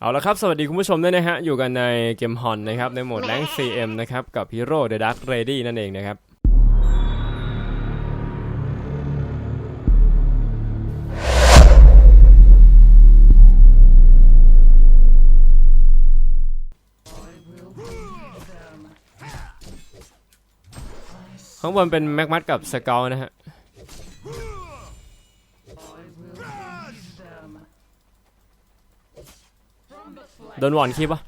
เอาละครับ สวัสดีคุณผู้ชมด้วยนะฮะ อยู่กันในเกมฮอนนะครับ ในโหมดแรง CM นะครับ กับ Hero The Dark Lady นั่นเองนะครับ ข้างบนเป็นแม็กมัดกับสเกลนะฮะ โดนหวอนคีบปะ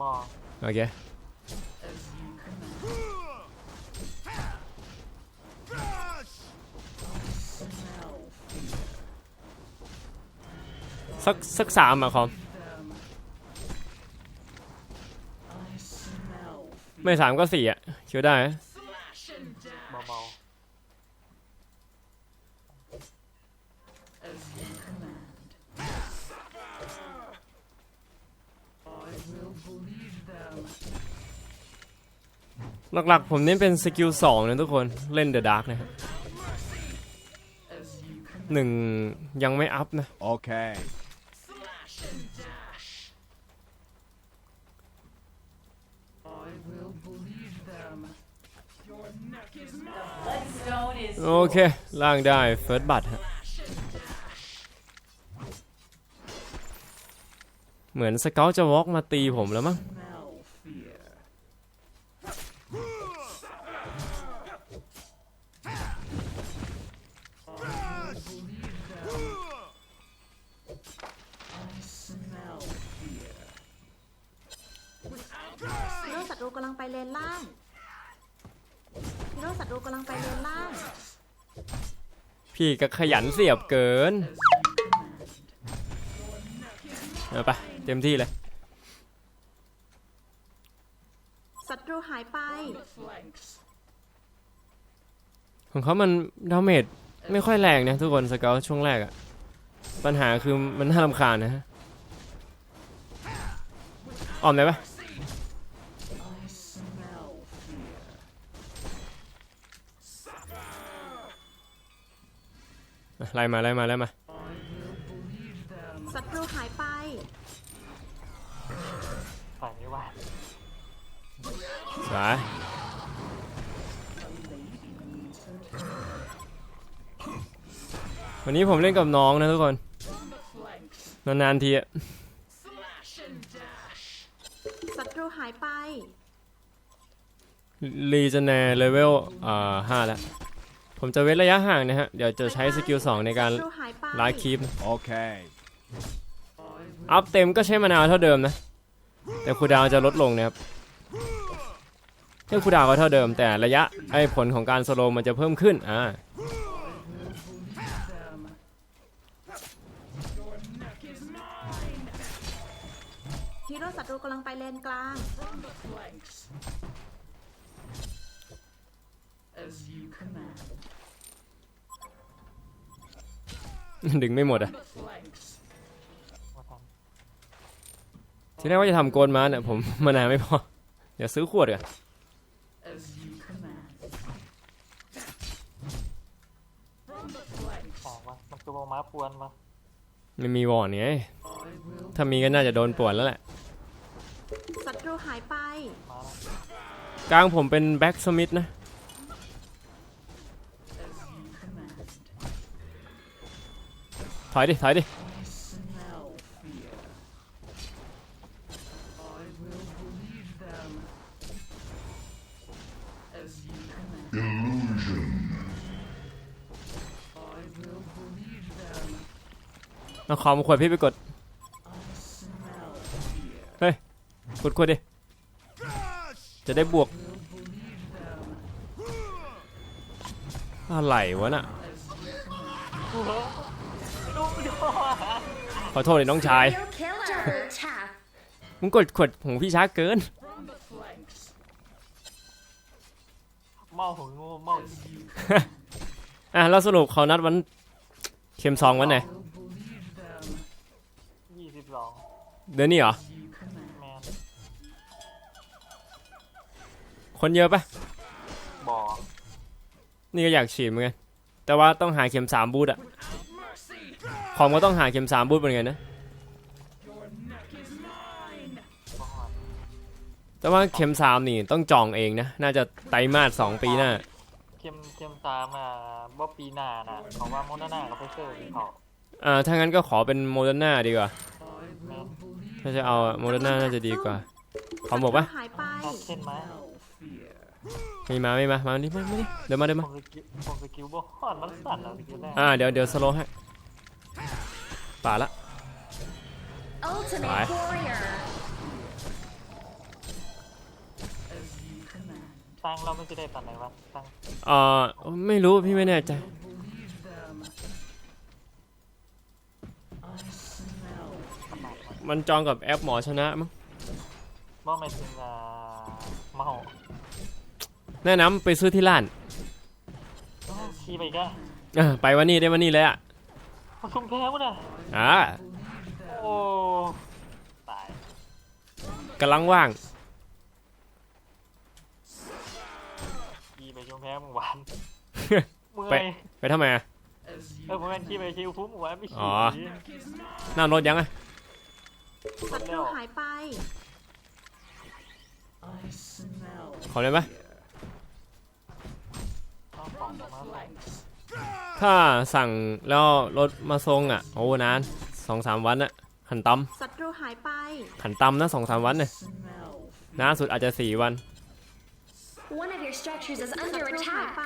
บอโอเคสักสักสามอะคอมไม่สามก็สี่อะคิว่าได้เบา หลักๆ ผมเน้นเป็นสกิลสองนะทุกคนเล่นเดอะดาร์กนะครับหนึ่งยังไม่อัพนะ Okay. Stone is โอเค ล่างได้เฟิร์สบัตฮะ เหมือนสเกลจะวอล์กมาตีผมแล้วมั้งฮีโร่ศัตรูกำลังไปเลนล่างฮีโร่ศัตรูกำลังไปเลนล่าง พี่ก็ขยันเสียบเกิน เอาไป เต็มที่เลย ศัตรูหายไป ของเขามันดาเมจไม่ค่อยแรงนะทุกคนสเกลช่วงแรกอะปัญหาคือมันน่ารำคาญนะฮะออมได้ปะอะไล่มาไล่มาไล่มา สวยวันนี้ผมเล่นกับน้องนะทุกคน นานๆทีอะศัตรูหายไปรีเจเนเลเวลอ่าห้าแล้ว ผมจะเว้นระยะห่างนะฮะ เดี๋ยวจะใช้สกิล2ในการศัตรูหายไปไลฟ์คีป Okay. อัพเต็มก็ใช้มานาวเท่าเดิมนะ แต่คูลดาวน์จะลดลงนะครับ เรื่องคูลดาวน์ก็เท่าเดิม แต่ระยะไอ้ผลของการสโลว์มันจะเพิ่มขึ้นอ่าฮีโร่ศัตรูกำลังไปเลนกลาง ดึงไม่หมดอะมาททีแรกว่าจะทำโกนมาเนี่ยผมมานาวไม่พอ เดี๋ยวซื้อขวดก่อนำอ อกมามันคือโมม้าปวนมาไม่มีวอร์นไงถ้ามีก็น่าจะโดนป่วนแล้วแหละ ศัตรูหายไป มาแล้วกลางผมเป็นแบ็กสมิธนะ ถอยดิ ถอยดิ เอาคอมขวดพี่ไปกด เฮ้ย กดขวดดิ จะได้บวก อะไรวะน่ะขอโทษเลยน้องชาย มึงกดขวดของพี่ช้าเกิน เมาหัวงูเมาอีอะแล้วสรุปเขานัดวัน เข็มซองวันไหน เดือนนี้เหรอแมนคนเยอะปะบอนี่ก็อยากฉีดเหมือนกัน แต่ว่าต้องหาเข็มสามบูทอะคอมก็ต้องหาเข็มสามบูทเหมือนกันนะบ่ฮอดแต่ว่าเข็มสามนี่ต้องจองเองนะ น่าจะไตรมาสสองปีหน้า เข้มเข้มสามอะบ่ปีหน้าน่ะเขาว่าโมเดอร์นากับไฟเซอร์นี่เขาอ่าถ้างั้นก็ขอเป็นโมเดอร์นาดีกว่าแม่น ถ้าจะเอาโมเดอร์นาน่าจะดีกว่าขอหมกปะหายไปถ้าเช่นไหมมีมาไม่มามาดิมามาดิเดี๋ยวมาเดี๋ยวผมา มสกิลผมสกิลบ่ฮอดมันสั่นแล้วสกิลแรกอ่าเดี๋ยวเดี๋ยวสโลให้ป่าละ Ultimate Bye. warrior. ตั้งเราไม่จะได้ตัดไหนวะตั้งเอ่อไม่รู้พี่ไม่แน่ใจ มันจองกับแอปหมอชนะมั้งบ่หมายถึงอ่าเมาแนะนำไปซื้อที่ร้านอ้าวขี่ไปอีก็เออไปวันนี้ได้วันนี้เลยอะมาชุมแพ้มั้งน่ะอ่าโอ้ตายกำลังว่าง ขี่ไปชุมแพ้เมื่อวานเมื่อไป ยไปทำไมอะเออผมแม่นขี่ไปชิวฟุ้มเมื่อวานไม่อ๋ขี่อนั่งรถยังอะ ศัตรูหายไป ขอได้ปะเอาของมาใส่ถ้าสั่งแล้วรถมาส่งอะ โอ้นานสองสามวันอะขันตศัตรูหายไปำขันตำนะสองสามวันเนี่ยนานสุดอาจจะสี่วัน One of your structures is ศั under ตรูหาย attack. ไป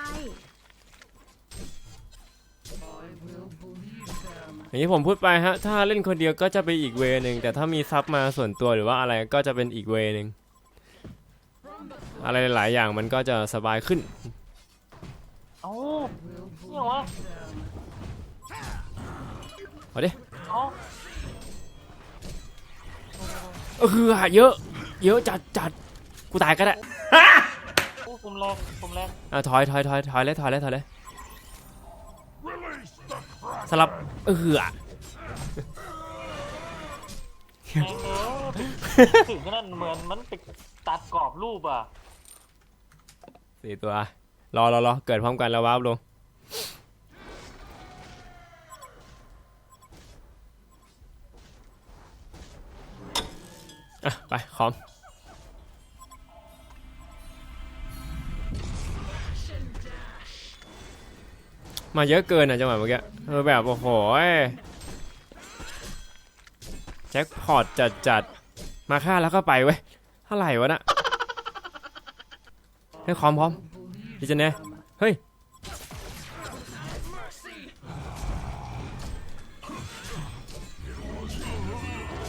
อย่างที่ผมพูดไปฮะ ถ้าเล่นคนเดียวก็จะไปอีกเวนึงแต่ถ้ามีซับมาส่วนตัวหรือว่าอะไรก็จะเป็นอีกเวนึงอะไรหลายๆอย่างมันก็จะสบายขึ้นเอ้าเนี่ยวะเอาดิเอ้าเออเยอะ เยอะจัดจัดกูตายก็ได้โอ้ผมแรงผมแรงอะถอยถอยถอยถอยเลยถอยเลยถอยเลย สลับเออแรงเนอะถึงขนาดเหมือนมันไปตัดกรอบรูปอะสี่ตัว รอรอรอเกิดพร้อมกันแล้วว้าบลงอะไปคอม มาเยอะเกินอะจังหวะเมื่อกี้เออแบบโอ้โหแจ็คพอตจัดจัดๆมาฆ่าแล้วก็ไปเว้ยเท่าไหร่วะน่ะให้ความพร้อมดิจันเน่เฮ้ย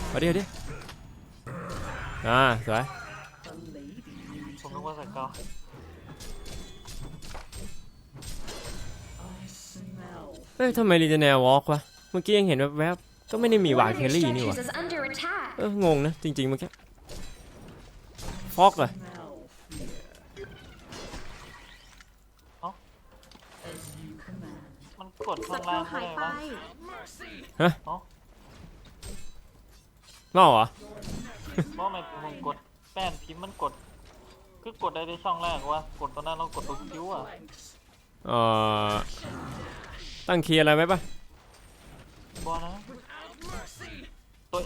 เอาดิเอาดิอ่าสวยผมนึกว่าสกอร์ เฮ้ยทำไมลีเจเนวอล์กวะ เมื่อกี้ยังเห็นแวบๆ ก็ไม่ได้มีวาง One of เค your ลลี่นี่ห structures วะ is under attack. เอองงนะ จริงๆเมื่อกี้ ฟอกเลยมันกดศัข้างตรูล่างหายไปได้ปะเมาเหรอเพราะมันผมกดแป้นพิมพ์มันกด คือกดได้ในช่องแรกวะกดตอนนั้นเรากดตัวคิ้วอะเอ่อ ตั้งคีย์อะไรไว้ปะบอนะตัว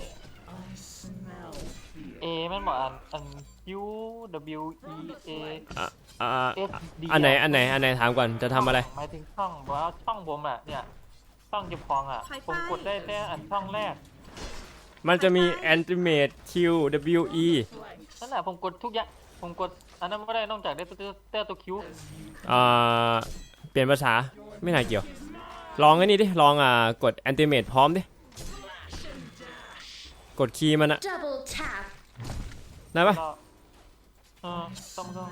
A แม่นบอกอันอัน U W E A อ่า S D อันไหน อันไหน อันไหนถามก่อนจะทำอะไร หมายถึงช่องบอกว่าช่องผมอะเนี่ยช่องเก็บของอะหายไป ผมกดได้แค่อันช่องแรกมันจะมี Animate Q W E นั่นแหละผมกดทุกอย่างผมกดอันนั้นไม่ได้นอกจากได้ตัวแต่ตัวคิ้วอ่า เปลี่ยนภาษาไม่น่าเกี่ยว ลองไอ้นี่ดิ ลองอ่ากด Animate พร้อมดิ กดคีย์มันอะ Double tap. ได้ปะเออต้องต้อง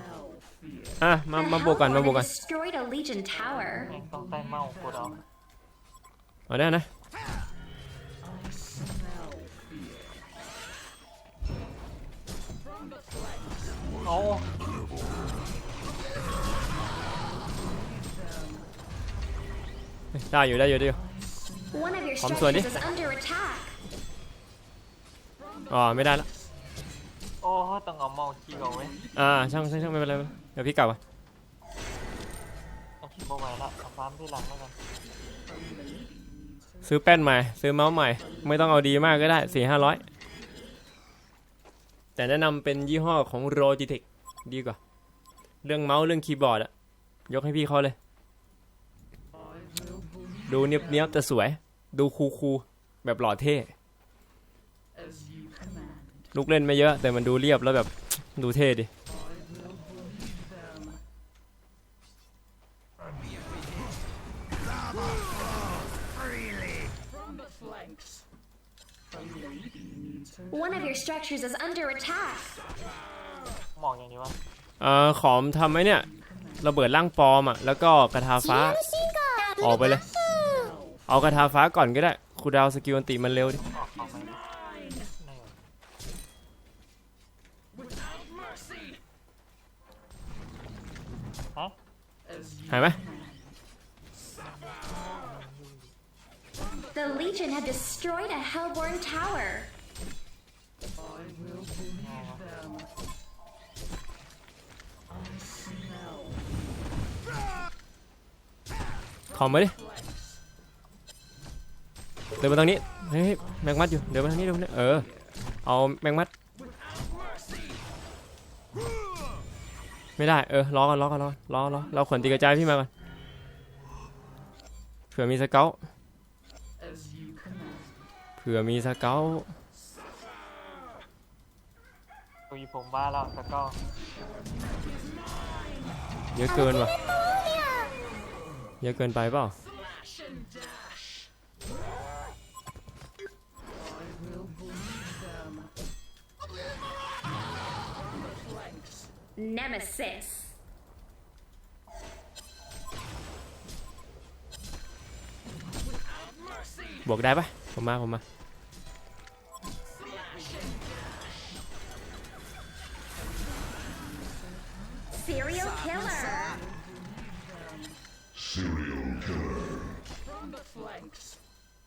อะ มา The มาบวกกันมาบวก Hellborn กัน destroyed a Legion tower. ต้องใส่เมาส์กดเอาเอาได้นะโอ้ ได้อยู่ได้อยู่ได้อยู่ One of your Bấm xuôi đi. structures is under attack. อ๋อไม่ได้ละโอ้ต้องเอาเมาส์ขี้เอาไว้ยอ่าช่างช่างช่างไม่เป็นไรไม่เป็นไรเดี๋ยวพี่กลับอะเอาขี้บ่ไหวละเอาฟาร์มที่หลังแล้วกันซื้อแป้นใหม่ ซื้อเมาส์ใหม่ ไม่ต้องเอาดีมากก็ได้สี่ห้าร้อยแต่แนะนำเป็นยี่ห้อของ Logitech ดีกว่า เรื่องเมาส์เรื่องคีย์บอร์ดอะยกให้พี่เขาเลย ดูเนียบๆแต่สวย ดูคูลๆแบบหล่อเท่ลูกเล่นไม่เยอะ แต่มันดูเรียบแล้วแบบดูเท่ดิ One of your structures is under attack. มองอย่างนี้วะเอ่อขอมทำไหมเนี่ยระเบิดร่างปลอมอะแล้วก็กระทาฟ้าออกไปเลย เอากระทาฟ้าก่อนก็ได้ครูดาวสกิลอันติมันเร็วดิออกออกไปนี่ฮะหายไหม The Legion have destroyed a Hellborn tower. ขอมมาดิ เดินมาทางนี้เฮ้ยแมงมัดอยู่เดินมาทางนี้เดินมาทางนี้เออเอาแมงมัด ไม่ได้เออรอกันรอกันรอกันรอรอเราขนตีกระจายพี่มาก่อนเผื่อมีสเกลเผื่อมีสเกลตุยผมบ้าแล้วแล้วก็เยอะเกินว่ะเยอะเกินไปเปล่า Nemesis. บวกได้ปะผมมาผมมา Serial killer.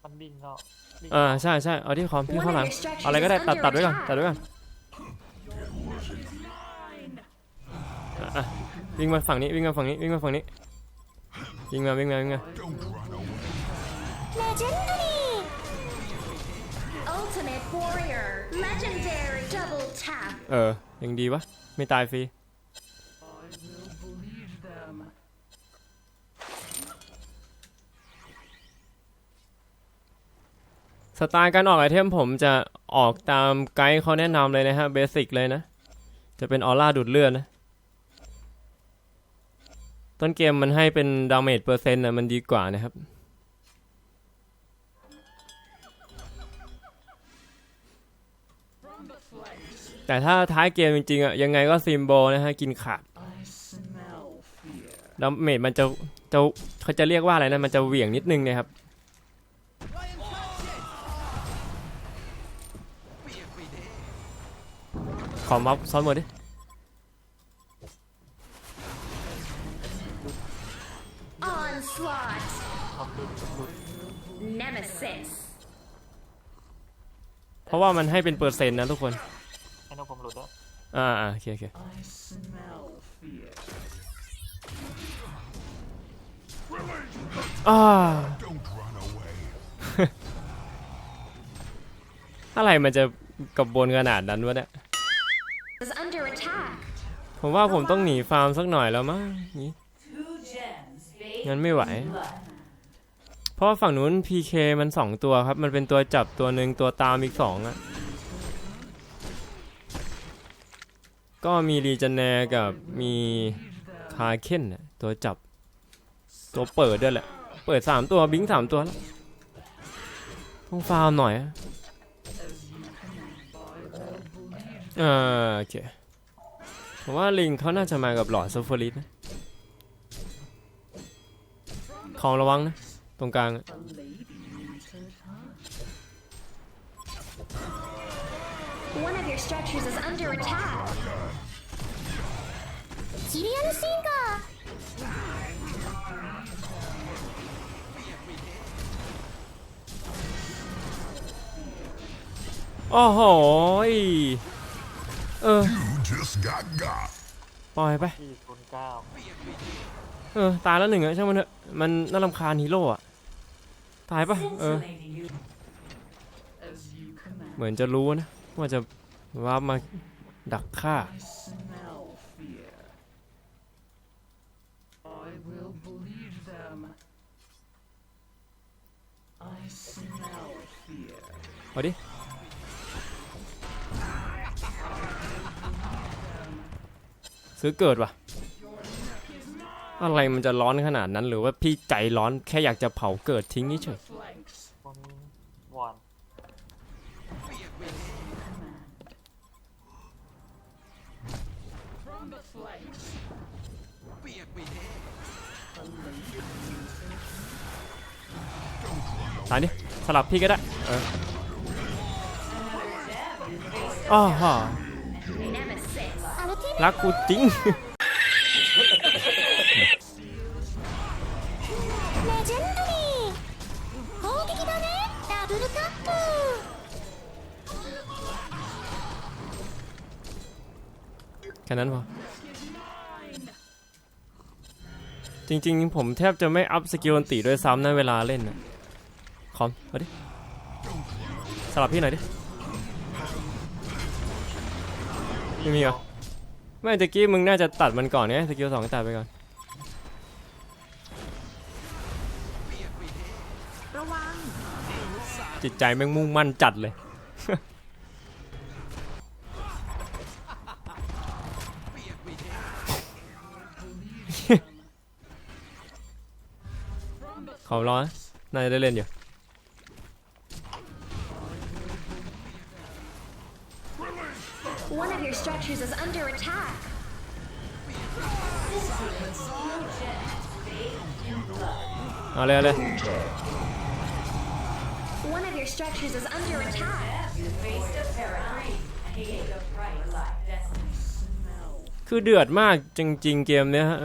มันบินแล้วบินอ่าใช่ใช่เอาที่คอมพี่เข้าหลังเอาอะไรก็ได้ตัดตัดไว้ก่อนตัดไว้ก่อนอะ อะวิ่งมาฝั่งนี้วิ่งมาฝั่งนี้วิ่งมาฝั่งนี้วิ่งมาวิ่งมาวิ่งมา Ultimate warrior. Legendary. Double tap. เออยังดีวะไม่ตายฟรีสไตล์การออกไอเทมผมจะออกตามไกด์เขาแนะนำเลยนะฮะเบสิกเลยนะ จะเป็นออร่าดูดเลือดนะ ต้นเกมมันให้เป็นดาเมจเปอร์เซ็นต์นะมันดีกว่านะครับ แต่ถ้าท้ายเกมจริงๆอะยังไงก็ซิมโบนะฮะกินขาดดาเมจมันจะจะเขาจะเรียกว่าอะไรนะมันจะเหวี่ยงนิดนึงนะครับขอมัฟซ้อนหมดดิ Nemesis. เพราะว่ามันให้เป็นเปอร์เซ็นต์นะทุกคนให้นกผมหลุดแล้วอ่าอ่าโอเคโอเคอ่าอะไรมันจะกับบนขนาดนั้นวะเนี่ย Is under attack. ผมว่าผมต้องหนีฟาร์มสักหน่อยแล้วมั้งงี้งั้นไม่ไหว เพราะฝั่งนู้น PK มันสองตัวครับ มันเป็นตัวจับตัวหนึ่งตัวตามอีกสองอะก็มีรีเจเนกับมีคาเคนน่ะตัวจับ ตัวเปิดด้วยแหละ เปิดสามตัวบิงสามตัวแล้วต้องฟาร์มหน่อยอะอ่าโอเคผมว่าลิงเขาน่าจะมากับหลอดซัฟเฟอริสนะ ของระวังนะ ตรงกลางอะ One of your structures is under attack. โอ้โหยเออ You just got got. ปล่อยไปที่ศูนย์เก้าเออตายแล้วหนึ่งอะช่างมันเถอะมันน่ารำคาญฮีโร่อะ ตายปะเออ เหมือนจะรู้นะ ว่าจะว่ามาดักฆ่า เอาดิ ซื้อเกิดวะ อะไรมันจะร้อนขนาดนั้น หรือว่าพี่ใจร้อนแค่อยากจะเผาเกิดทิ้งนี่เฉยตายดิสลับพี่ก็ได้ เอออ้าวฮะรักกูจริง นั้นพอจริงๆ ผมแทบจะไม่อัพสกิลอันติด้วยซ้ำนะเวลาเล่นนะคอมเอาดิสลับพี่หน่อยดิไม่มีเหรอไม่ตะกี้มึงน่าจะตัดมันก่อนเนี่ยสกิลสองตัดไปก่อนระวังจิตใจแม่งมุ่งมั่นจัดเลย ขอร้อนน่าจะได้เล่นอยู่ One of your structures is under attack. เอาเลยเอาเลย One of your structures is under attack. คือเดือดมากจริง ๆ เกมเนี้ยฮะ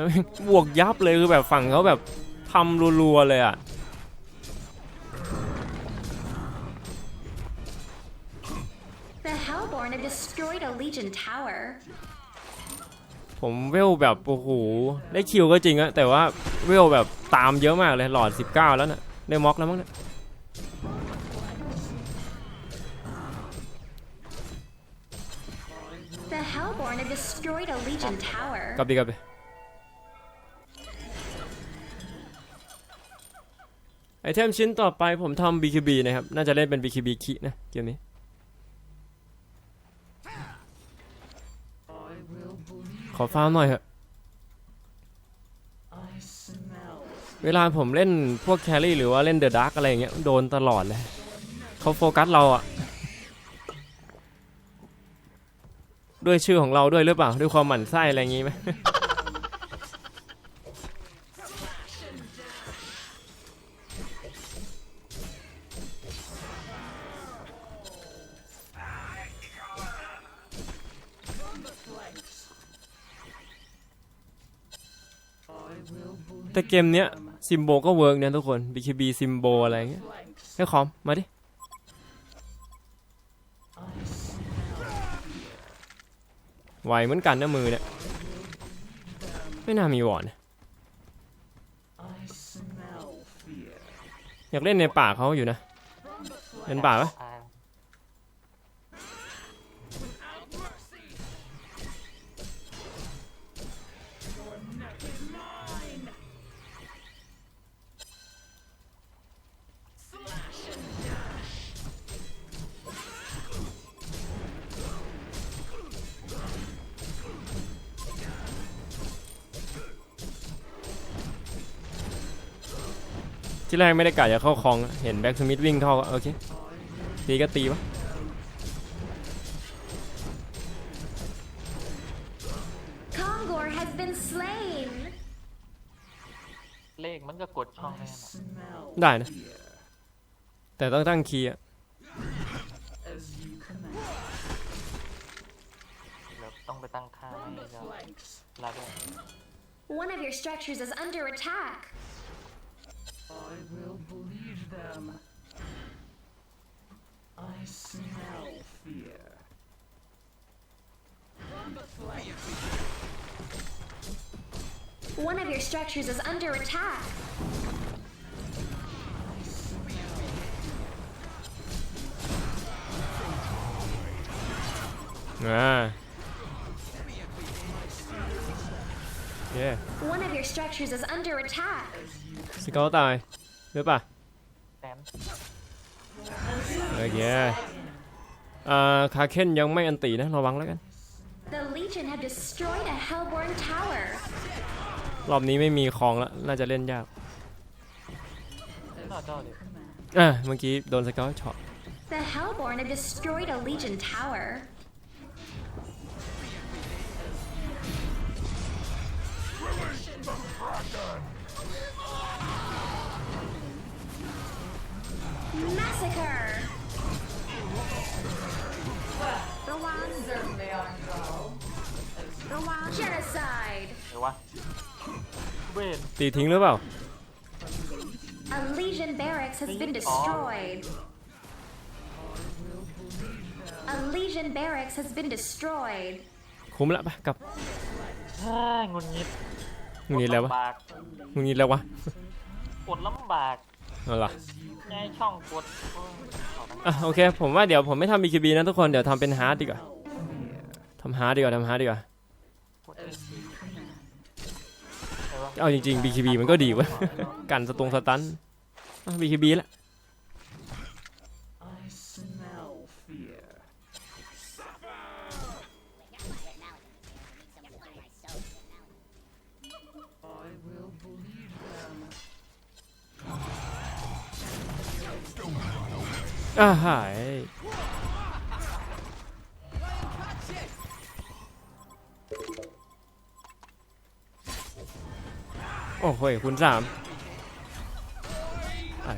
บวกยับเลยคือแบบฝั่งเขาแบบ ทำรัวๆเลยอะ The Hellborn have destroyed a Legion tower. ผมเวลแบบโอ้โหได้คิวก็จริงอะแต่ว่าเวลแบบตามเยอะมากเลยหลอด 19 แล้วนะ่ะได้ม็อกแล้วมั้งเนี่ย The Hellborn have destroyed a Legion tower. กลับดีกลับดี ไอเทมชิ้นต่อไปผมทำ BKB นะครับ น่าจะเล่นเป็น BKB คินะ เกมนี้ ขอฟาร์มหน่อยเถอะเวลาผมเล่นพวกแครี่หรือว่าเล่นเดอะดาร์กอะไรอย่างเงี้ยโดนตลอดเลย เขาโฟกัสเราอะด้วยชื่อของเราด้วยหรือเปล่า ด้วยความหมั่นไส้อะไรอย่างงี้ไหม แต่เกมเนี้ยซิมโบก็เวิร์กเนี่ยทุกคน BKB ซิมโบอะไรเงี้ยให้คอม มาดิ ไวเหมือนกันนะมือเนี่ย ไม่น่ามีวอดนอยากเล่นในป่าเขาอยู่นะเป็นป่าปะ ที่แรกไม่ได้กะจะเข้าคลอง เห็นแบ็กสมิธวิ่งเข้าก็โอเค ตีก็ตีวะ Kongor has been slain. เลขมันก็กดช่องแน่นอน Smell ได้นะ แต่ต้องตั้งคีย์อะ as you command. เดี๋ยวต้องไปตั้งค่าให้ From the เจ้า flanks. ลาด้วย One of your structures is under attack. I will believe them. I smell fear. One of your structures is under attack. Ah. Yeah. One of your structures is under attack. สเกลตายหรือเปล่าแสนโอเคอ่าคาเคนยังไม่อันตีนะระวังแล้วกัน The Legion have destroyed a Hellborn tower. รอบนี้ไม่มีคลองแล้วน่าจะเล่นยากน่าเจ้าดิอะเมื่อกี้โดนสเกลช็อต The Hellborn have destroyed a Legion tower. Massacre! ระวัง ระวัง Genocide! เดี๋ยววะเวน ตีทิ้งหรือเปล่า A Legion barracks has been destroyed. A Legion barracks has been destroyed. คุ้มละปะกลับ ฮ่า งุนงิด มึงนี่แล้ววะ ลำบาก มึงนี่แล้ววะ กดลำบาก เอาล่ะง่ายช่องกดโอ้ยเอาละอะโอเค ผมว่าเดี๋ยวผมไม่ทำ BKB นะทุกคน เดี๋ยวทำเป็นฮาร์ดดีกว่าทำฮาร์ดดีกว่าทำฮาร์ดดีกว่ากด S ใช่ปะเอาจริงๆ BKB มันก็ดีเว้ย กันสตรงสตันอะ BKB ละ อ่าหายโอ้โหยคุณสาม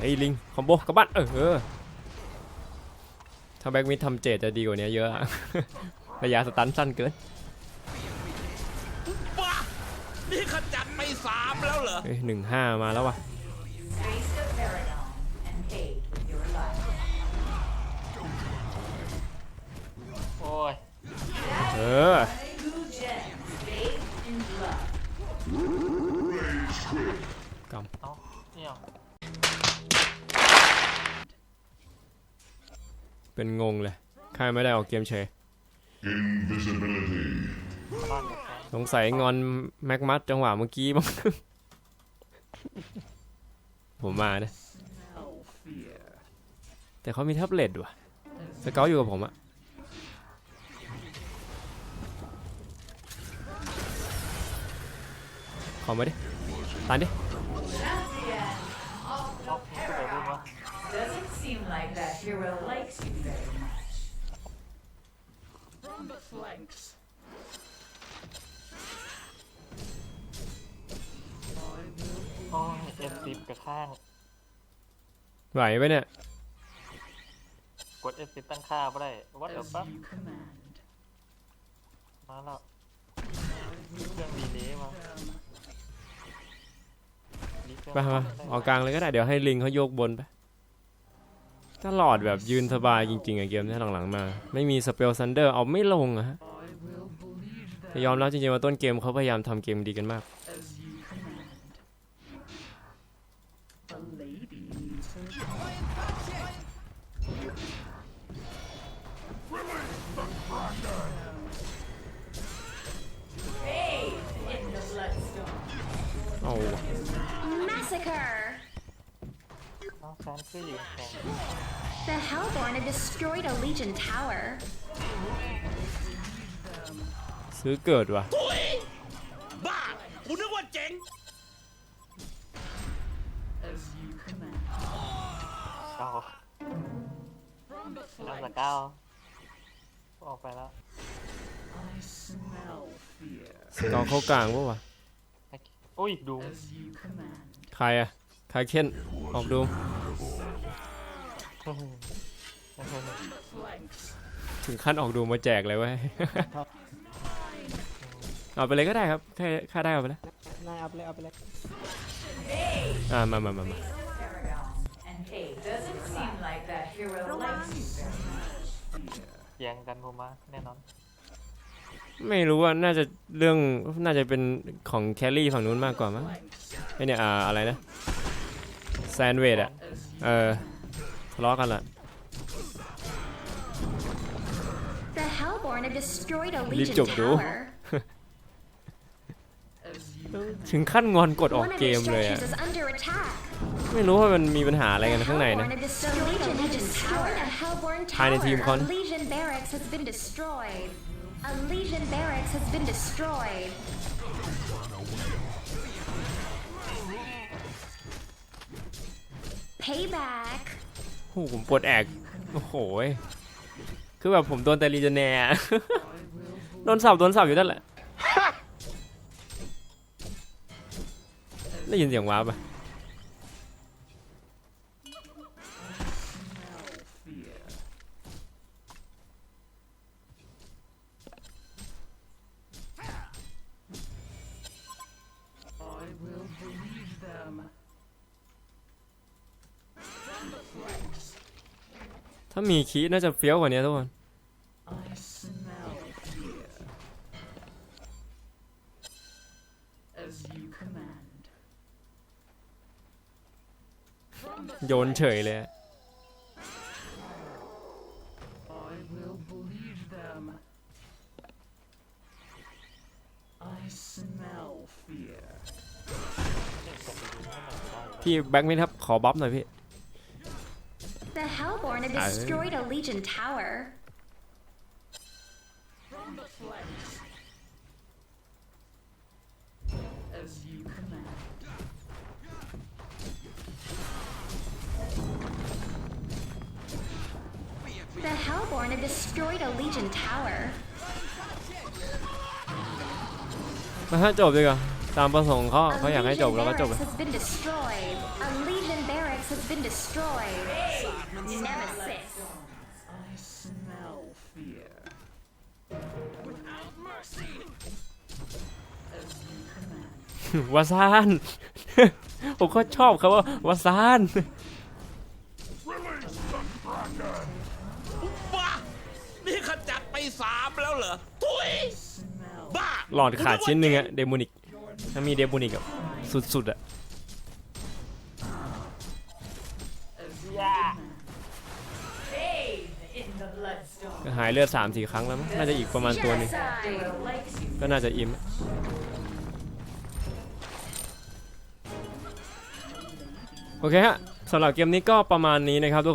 ไอ้ลิง คอมโบกระบัดเออถ้าแบ็กมิดทำเจตจะดีกว่านี้เยอะอะระยะสตันสั้นเกินนี่ขจัดไปสามแล้วเหรอเฮ้ยหนึ่งห้ามาแล้ววะ เออเอ้าเนี่ยเป็นงงเลยใครไม่ได้ออกเกมเฉย Invisibility. บ้านกับแฟนสงสัยงอนแม็กมัดจังหวะเมื่อกี้มั้งผมมาเนี่ยแต่เขามีแท็บเล็ตว่ะสเกลอยู่กับผมอะ ขอมาดิตานดิชอบพูดอะไรพูดวะ Doesn't seem like that hero likes you very much. From the flanks. I will โอ้ย F10 กับข้าง ไหวไปเนี่ย กด F10 ตั้งค่าไม่ได้ วัดเดี๋ยว as ปั๊บ you command. มาแล้วเครื่องดีเลยมาดีเครื่อง ไปมาออกกลางเลยก็ได้เดี๋ยวให้ลิงเขาโยกบนไปตลอดแบบยืนสบายจริงๆอะเกมนี้หลังๆมา ไม่มีสเปลซันเดอร์เอาไม่ลงอะฮะยอมรับจริงๆว่าต้นเกมเขาพยายามทำเกมดีกันมาก น้องแฟนคือยืนแข่ง The Hellborn have destroyed a Legion tower. ซื้อเกิดว่ะบ้ากูนึกว่าเจ๋ง as you command. เก้า From the น้ำส flanks. เก้าออกไปแล้ว I smell fear สเกลเข้ากลางปะวะไอ้อุ้ยดู as you command. ใครอะใครเค้นออกดู Flanks. ถึงขั้นออกดูมาแจกเลยเว้ย เอาไปเลยก็ได้ครับแค่ค่าได้เอาไปเลยนายเอาไปเลยเอาไปเลยอ่ามามามามา Paragon. And hey, doesn't seem like that hero likes you very much. แย่งกันผมมาแน่นอน ไม่รู้ว่าน่าจะเรื่องน่าจะเป็นของแคลรี่ฝั่งนู้นมากกว่ามั้งไอเนี่ยอ่าอะไรนะ แซนเวดอะเออทะเลาะกันละ The Hellborn have destroyed a Leave Legion chụp đủ. tower. As you ถึงขั้นงอนกดออก One of เก your มเลยอะ structures is under attack. ไม่รู้ว่ามันมีปัญหาอะไร The กันข้างในนะ Hellborn have destroyed a Legion destroyed a Hellborn ภายใน tower. ทีมเขา A นะ Legion barracks has been destroyed. A Legion barracks has been destroyed. Payback. โอ้โหผมปวดแอกโอ้โหยคือแบบผมโดนแต่รีเจเนีย โดนสับโดนสับอยู่นั่นแหละ ได้ยินเสียงว้าปะ ถ้ามีคีน่าจะเฟี้ยวกว่านี้ทุกคนโยนเฉยเลยพี่แบงค์มินครับ ขอบัฟหน่อยพี่ Hellborn have destroyed a Legion tower. As you command. The Hellborn have destroyed a Legion tower. มาให้จบดีกว่า ตามประสงค์เขา A เขาอยากให้จบ Legion แล้วก็จบ barracks has been destroyed. A Legion barracks has been destroyed. Nemesis. I smell fear. As you command. วาซานผมก็ชอบเขาว่าวาซานบ้านี่ขจัดไปสามแล้วเหรอทุย Smell บ้าหลอดขาดชิ้นหนึ่งอะเดโมนิก ถ้ามีเดโมนิกแบบสุดๆอะก็หายเลือด3ามสี่ครั้งแล้วมั้งน่าจะอีกประมาณตัวนึงก็น่าจะอิ่มโอเคฮะสำหรับเกมนี้ก็ประมาณนี้นะครับทุกคน